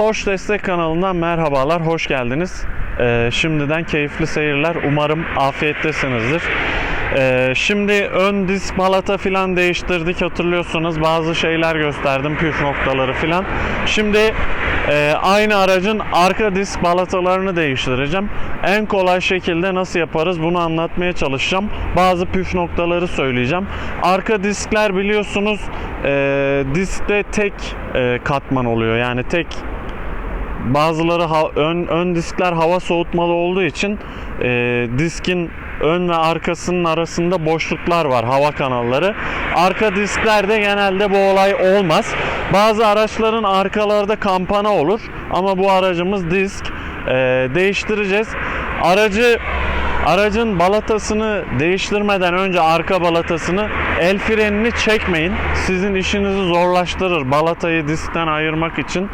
Torch Destek kanalından merhabalar, hoş geldiniz. Ee, şimdiden keyifli seyirler. Umarım afiyettesinizdir. Ee, şimdi ön disk balata filan değiştirdik hatırlıyorsunuz. Bazı şeyler gösterdim, püf noktaları filan. Şimdi e, aynı aracın arka disk balatalarını değiştireceğim. En kolay şekilde nasıl yaparız bunu anlatmaya çalışacağım. Bazı püf noktaları söyleyeceğim. Arka diskler biliyorsunuz e, diskte tek e, katman oluyor. Yani tek bazıları ha- ön, ön diskler hava soğutmalı olduğu için e, diskin ön ve arkasının arasında boşluklar var hava kanalları. Arka disklerde genelde bu olay olmaz. Bazı araçların arkalarda kampana olur ama bu aracımız disk. E, değiştireceğiz. Aracı Aracın balatasını değiştirmeden önce arka balatasını el frenini çekmeyin. Sizin işinizi zorlaştırır. Balatayı diskten ayırmak için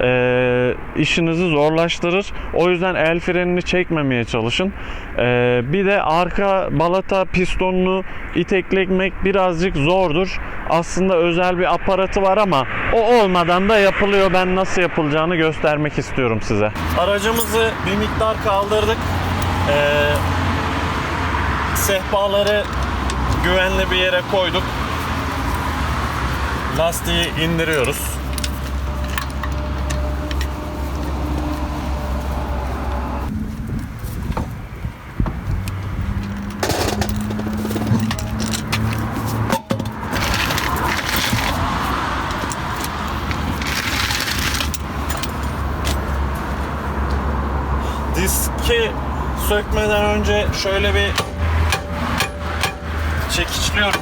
eee, işinizi zorlaştırır. O yüzden el frenini çekmemeye çalışın. Eee, bir de arka balata pistonunu iteklemek birazcık zordur. Aslında özel bir aparatı var ama o olmadan da yapılıyor. Ben nasıl yapılacağını göstermek istiyorum size. Aracımızı bir miktar kaldırdık. Ee, sehpaları güvenli bir yere koyduk. Lastiği indiriyoruz. Diski sökmeden önce şöyle bir çekiçliyorum.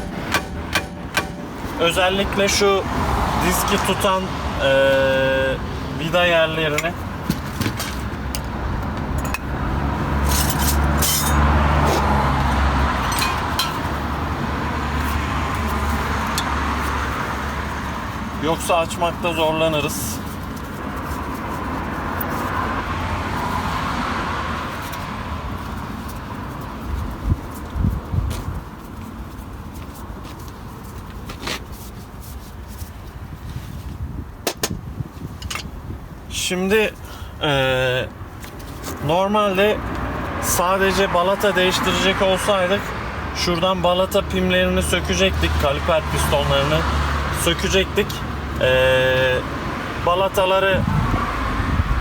Özellikle şu diski tutan eee, vida yerlerini Yoksa açmakta zorlanırız. Şimdi eee, normalde sadece balata değiştirecek olsaydık şuradan balata pimlerini sökecektik. Kaliper pistonlarını sökecektik. Eee, balataları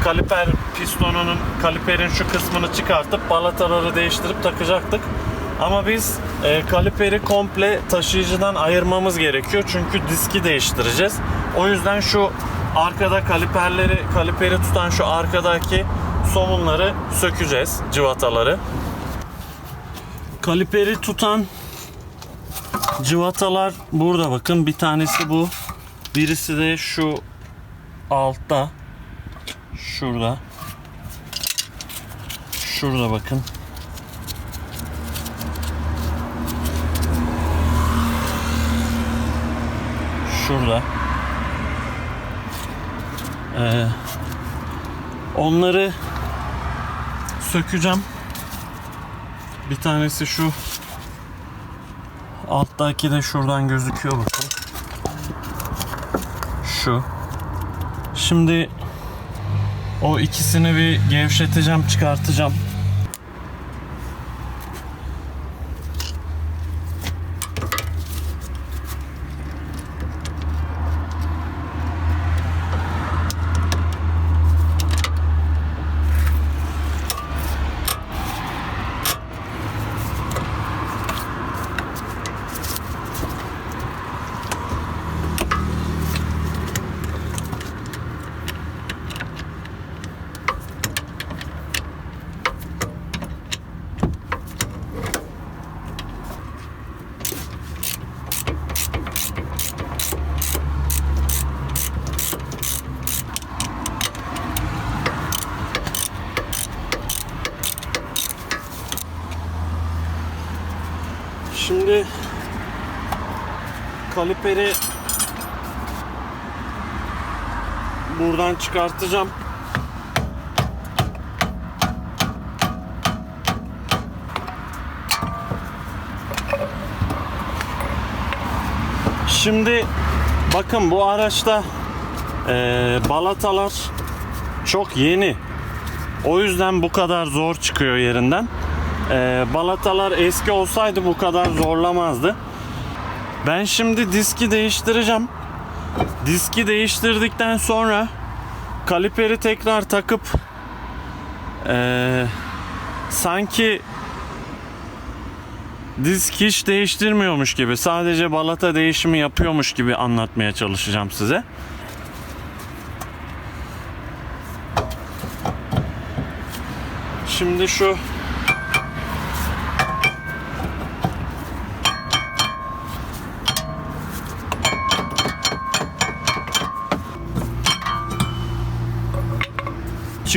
kaliper pistonunun kaliperin şu kısmını çıkartıp balataları değiştirip takacaktık. Ama biz e, kaliperi komple taşıyıcıdan ayırmamız gerekiyor. Çünkü diski değiştireceğiz. O yüzden şu arkada kaliperleri kaliperi tutan şu arkadaki somunları sökeceğiz. Cıvataları. Kaliperi tutan cıvatalar burada bakın. Bir tanesi bu. Birisi de şu altta. Şurada. Şurada bakın. Şurada. Ee, onları sökeceğim. Bir tanesi şu alttaki de şuradan gözüküyor bakın. Şu. Şimdi o ikisini bir gevşeteceğim, çıkartacağım. Şimdi kaliperi buradan çıkartacağım. Şimdi bakın bu araçta eee, balatalar çok yeni. O yüzden bu kadar zor çıkıyor yerinden. Eee, balatalar eski olsaydı bu kadar zorlamazdı. Ben şimdi diski değiştireceğim. Diski değiştirdikten sonra kaliperi tekrar takıp eee, sanki disk hiç değiştirmiyormuş gibi sadece balata değişimi yapıyormuş gibi anlatmaya çalışacağım size. Şimdi şu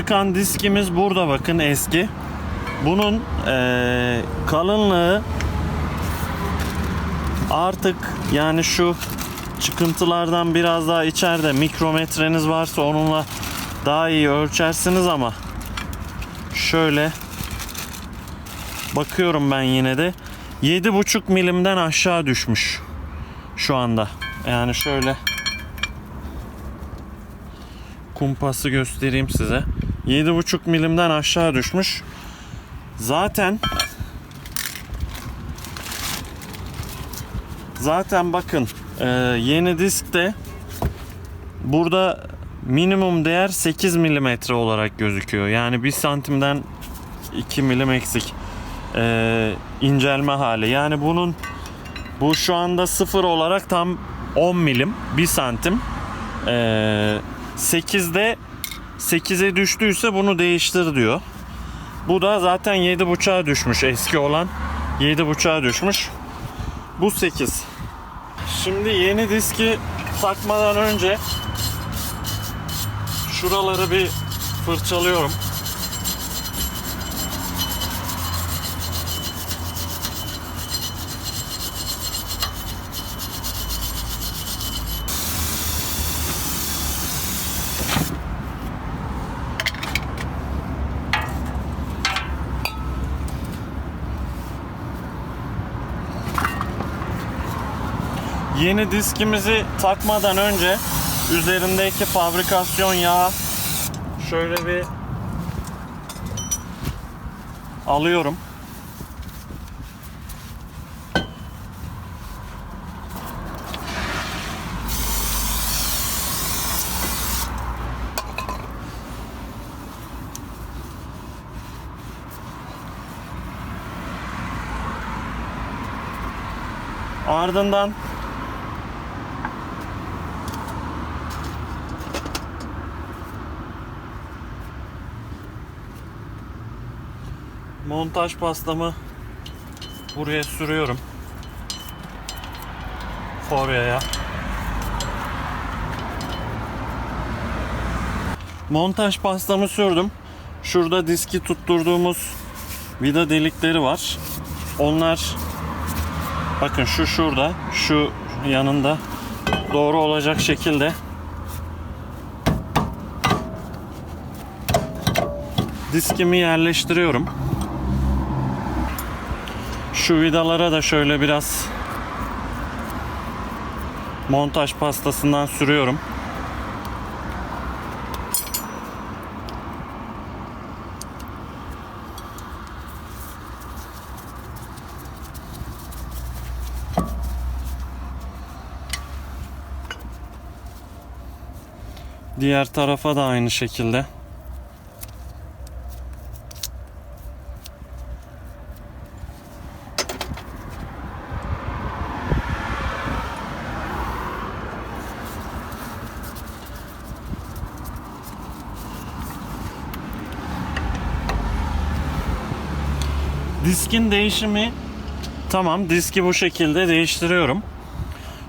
çıkan diskimiz burada bakın eski. Bunun eee, kalınlığı artık yani şu çıkıntılardan biraz daha içeride mikrometreniz varsa onunla daha iyi ölçersiniz ama şöyle bakıyorum ben yine de 7,5 milimden aşağı düşmüş şu anda. Yani şöyle kumpası göstereyim size. 7,5 milimden aşağı düşmüş. Zaten Zaten bakın e, yeni diskte burada minimum değer 8 milimetre olarak gözüküyor. Yani 1 santimden 2 milim eksik e, incelme hali. Yani bunun bu şu anda sıfır olarak tam 10 milim 1 santim. E, 8'de 8'e düştüyse bunu değiştir diyor. Bu da zaten 7.5'a düşmüş eski olan 7.5'a düşmüş. Bu 8. Şimdi yeni diski takmadan önce şuraları bir fırçalıyorum. Yeni diskimizi takmadan önce üzerindeki fabrikasyon yağı şöyle bir alıyorum. Ardından montaj pastamı buraya sürüyorum. Foryaya. Montaj pastamı sürdüm. Şurada diski tutturduğumuz vida delikleri var. Onlar bakın şu şurada, şu yanında doğru olacak şekilde diskimi yerleştiriyorum. Şu vidalara da şöyle biraz montaj pastasından sürüyorum. Diğer tarafa da aynı şekilde. Diskin değişimi tamam diski bu şekilde değiştiriyorum.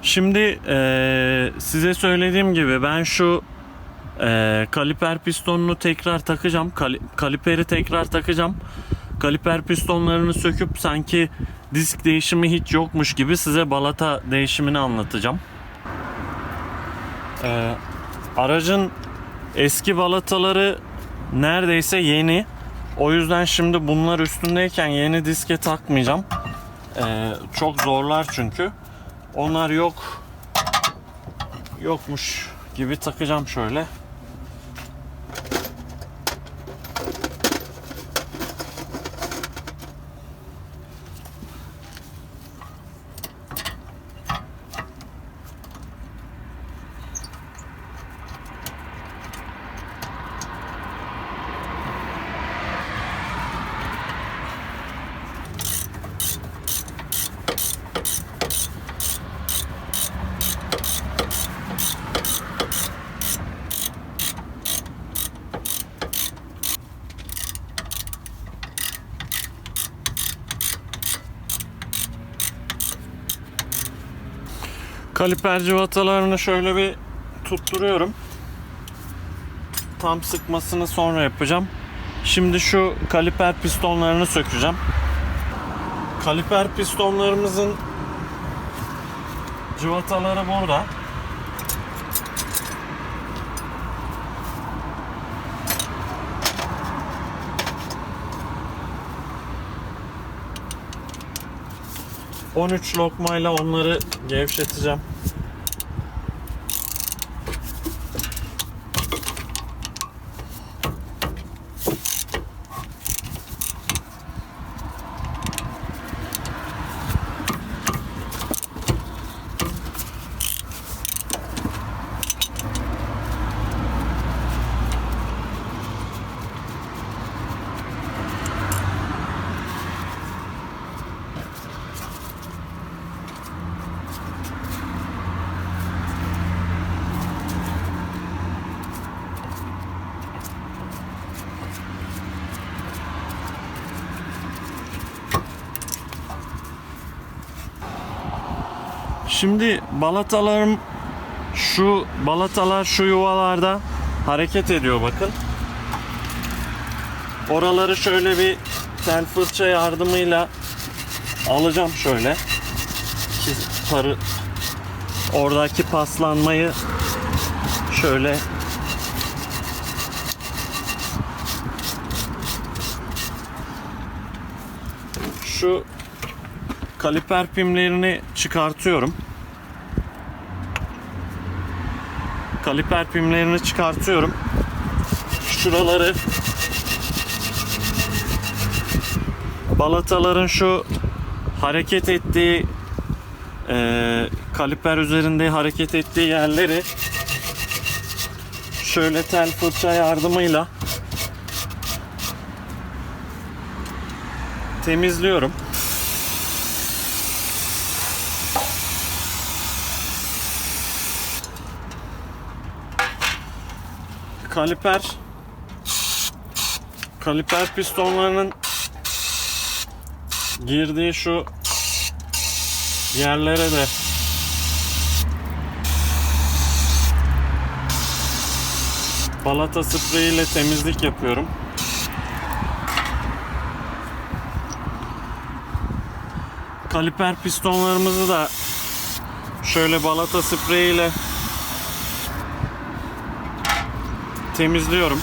Şimdi eee, size söylediğim gibi ben şu eee, kaliper pistonunu tekrar takacağım. Kali- kaliperi tekrar takacağım. Kaliper pistonlarını söküp sanki disk değişimi hiç yokmuş gibi size balata değişimini anlatacağım. Eee, aracın eski balataları neredeyse yeni. O yüzden şimdi bunlar üstündeyken yeni diske takmayacağım. Ee, çok zorlar çünkü. Onlar yok. Yokmuş gibi takacağım şöyle. Kaliper cıvatalarını şöyle bir tutturuyorum. Tam sıkmasını sonra yapacağım. Şimdi şu kaliper pistonlarını sökeceğim. Kaliper pistonlarımızın cıvataları burada. ...13 lokmayla onları gevşeteceğim. Şimdi balatalarım şu balatalar şu yuvalarda hareket ediyor bakın. Oraları şöyle bir tel fırça yardımıyla alacağım şöyle. Ki parı oradaki paslanmayı şöyle şu kaliper pimlerini çıkartıyorum. Kaliper pimlerini çıkartıyorum. Şuraları balataların şu hareket ettiği e, kaliper üzerinde hareket ettiği yerleri şöyle tel fırça yardımıyla temizliyorum. Kaliper kaliper pistonlarının girdiği şu yerlere de balata spreyi ile temizlik yapıyorum. Kaliper pistonlarımızı da şöyle balata spreyi ile temizliyorum.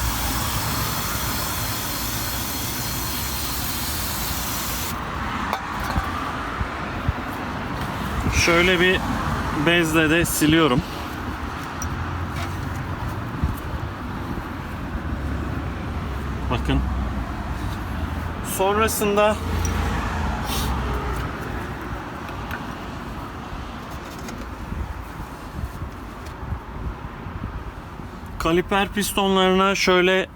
Şöyle bir bezle de siliyorum. Bakın. Sonrasında kaliper pistonlarına şöyle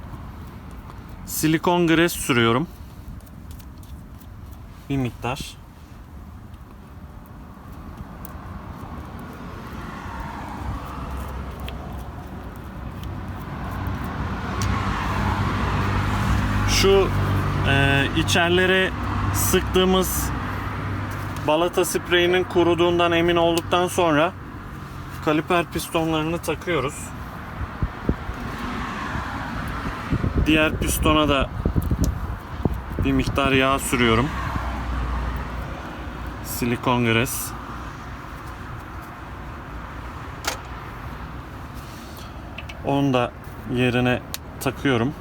silikon gres sürüyorum. Bir miktar. Şu e, içerlere sıktığımız balata spreyinin kuruduğundan emin olduktan sonra kaliper pistonlarını takıyoruz. Diğer pistona da bir miktar yağ sürüyorum. Silikon gres. Onu da yerine takıyorum.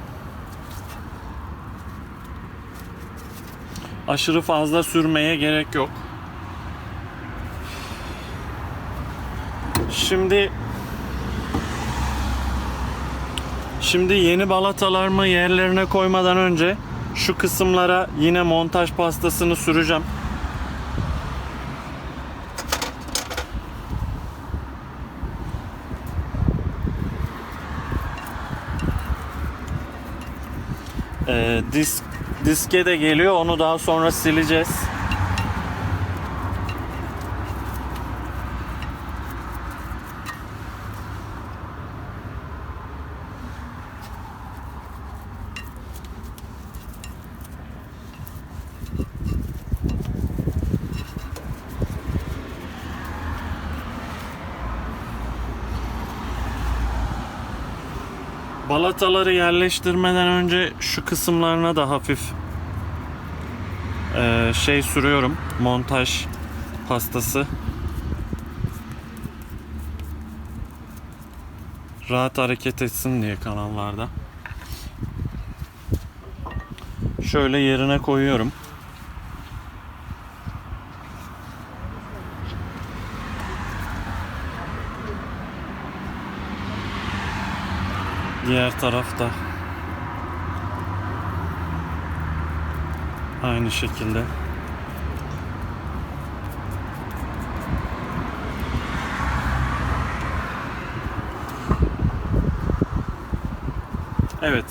Aşırı fazla sürmeye gerek yok. Şimdi Şimdi yeni balatalarımı yerlerine koymadan önce şu kısımlara yine montaj pastasını süreceğim. Ee, disk diske de geliyor. Onu daha sonra sileceğiz. Balataları yerleştirmeden önce şu kısımlarına da hafif eee, şey sürüyorum. Montaj pastası. Rahat hareket etsin diye kanallarda. Şöyle yerine koyuyorum. Diğer tarafta aynı şekilde. Evet.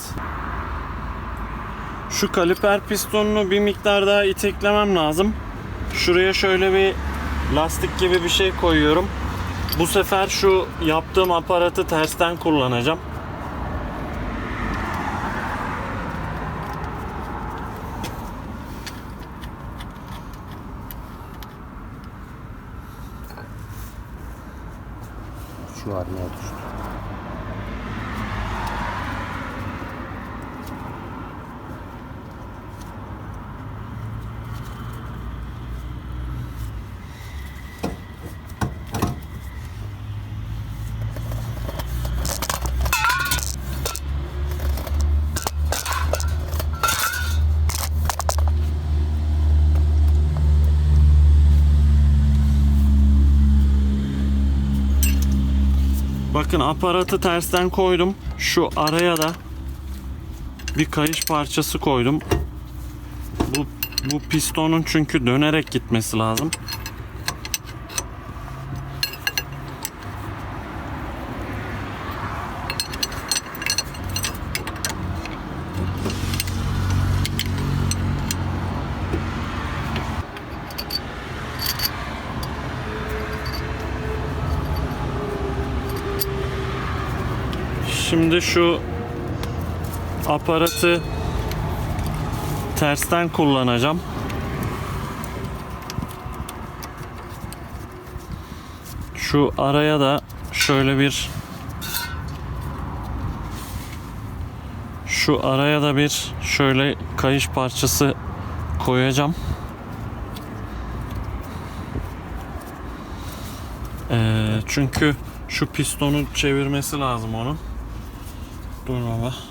Şu kaliper pistonunu bir miktar daha iteklemem lazım. Şuraya şöyle bir lastik gibi bir şey koyuyorum. Bu sefer şu yaptığım aparatı tersten kullanacağım. Bakın aparatı tersten koydum. Şu araya da bir kayış parçası koydum. Bu bu pistonun çünkü dönerek gitmesi lazım. Şimdi şu aparatı tersten kullanacağım. Şu araya da şöyle bir şu araya da bir şöyle kayış parçası koyacağım. Ee, çünkü şu pistonu çevirmesi lazım onun. Dur baba.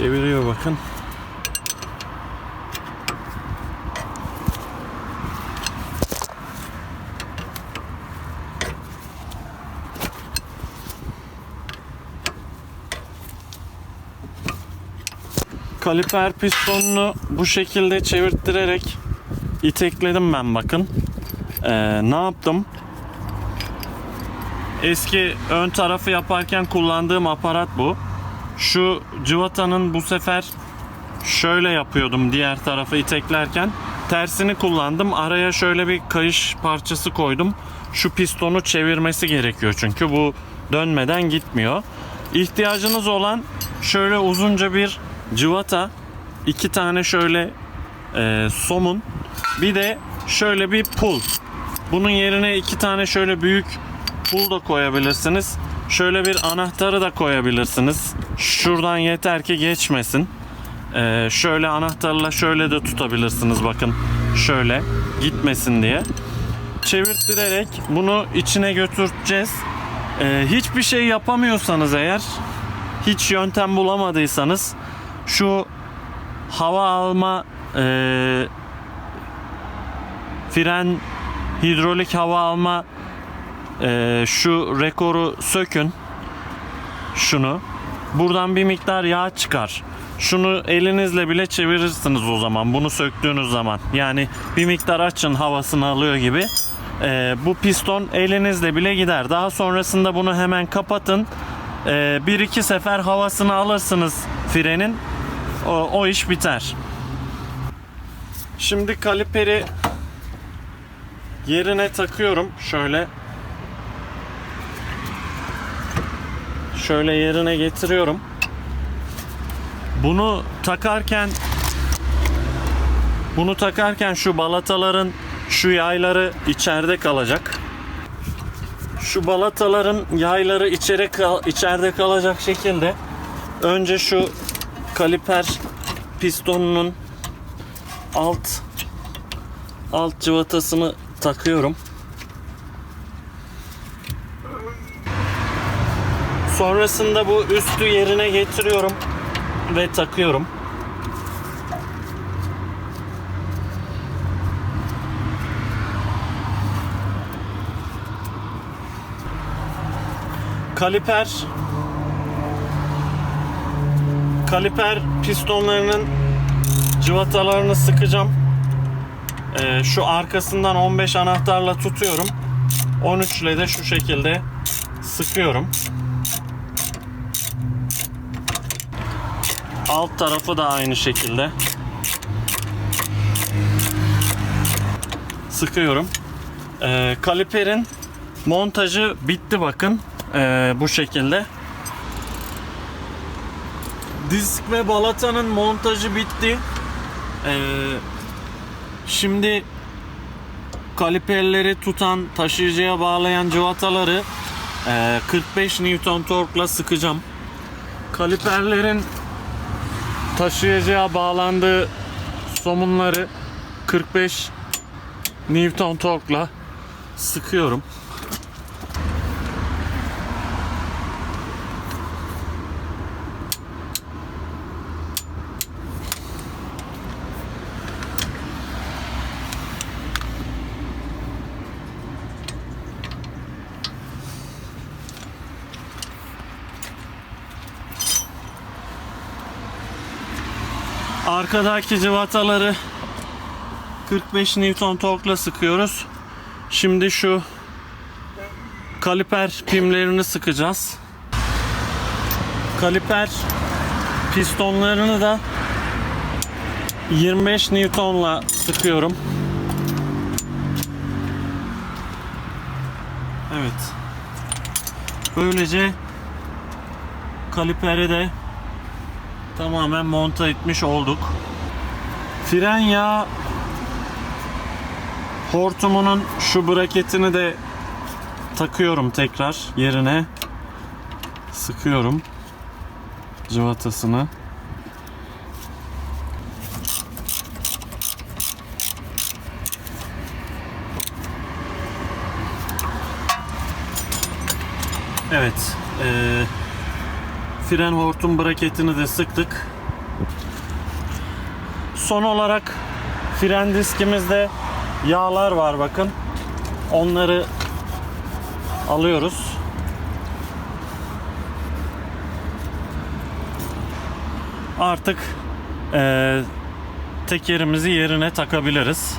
Çeviriyor bakın. Kaliper pistonunu bu şekilde çevirttirerek itekledim ben bakın. Ee, ne yaptım? Eski ön tarafı yaparken kullandığım aparat bu. Şu cıvatanın bu sefer şöyle yapıyordum diğer tarafı iteklerken. Tersini kullandım. Araya şöyle bir kayış parçası koydum. Şu pistonu çevirmesi gerekiyor çünkü bu dönmeden gitmiyor. İhtiyacınız olan şöyle uzunca bir cıvata, iki tane şöyle e, somun, bir de şöyle bir pul. Bunun yerine iki tane şöyle büyük pul da koyabilirsiniz. Şöyle bir anahtarı da koyabilirsiniz. Şuradan yeter ki geçmesin. Ee, şöyle anahtarla şöyle de tutabilirsiniz bakın. Şöyle gitmesin diye. Çevirtirerek bunu içine götüreceğiz. Ee, hiçbir şey yapamıyorsanız eğer hiç yöntem bulamadıysanız şu hava alma e, fren hidrolik hava alma e, şu rekoru sökün. Şunu. Buradan bir miktar yağ çıkar. Şunu elinizle bile çevirirsiniz o zaman bunu söktüğünüz zaman. Yani bir miktar açın havasını alıyor gibi. E, bu piston elinizle bile gider. Daha sonrasında bunu hemen kapatın. E, bir iki sefer havasını alırsınız frenin. O, o iş biter. Şimdi kaliperi yerine takıyorum. Şöyle şöyle yerine getiriyorum bunu takarken bunu takarken şu balataların şu yayları içeride kalacak şu balataların yayları içeri kal- içeride kalacak şekilde önce şu kaliper pistonunun alt alt cıvatasını takıyorum. Sonrasında bu üstü yerine getiriyorum ve takıyorum. Kaliper kaliper pistonlarının cıvatalarını sıkacağım. Ee, şu arkasından 15 anahtarla tutuyorum. 13 ile de şu şekilde sıkıyorum. Alt tarafı da aynı şekilde. Sıkıyorum. Ee, kaliperin montajı bitti bakın. Ee, bu şekilde. Disk ve balatanın montajı bitti. Ee, Şimdi kaliperleri tutan, taşıyıcıya bağlayan cıvataları e, 45 Newton torkla sıkacağım. Kaliperlerin taşıyıcıya bağlandığı somunları 45 Newton torkla sıkıyorum. Arkadaki cıvataları 45 Newton torkla sıkıyoruz. Şimdi şu kaliper pimlerini sıkacağız. Kaliper pistonlarını da 25 Newton'la sıkıyorum. Evet. Böylece kaliperi de tamamen monta etmiş olduk. Fren yağı hortumunun şu braketini de takıyorum tekrar yerine. Sıkıyorum cıvatasını. Evet. Fren hortum braketini de sıktık. Son olarak fren diskimizde yağlar var bakın. Onları alıyoruz. Artık eee tekerimizi yerine takabiliriz.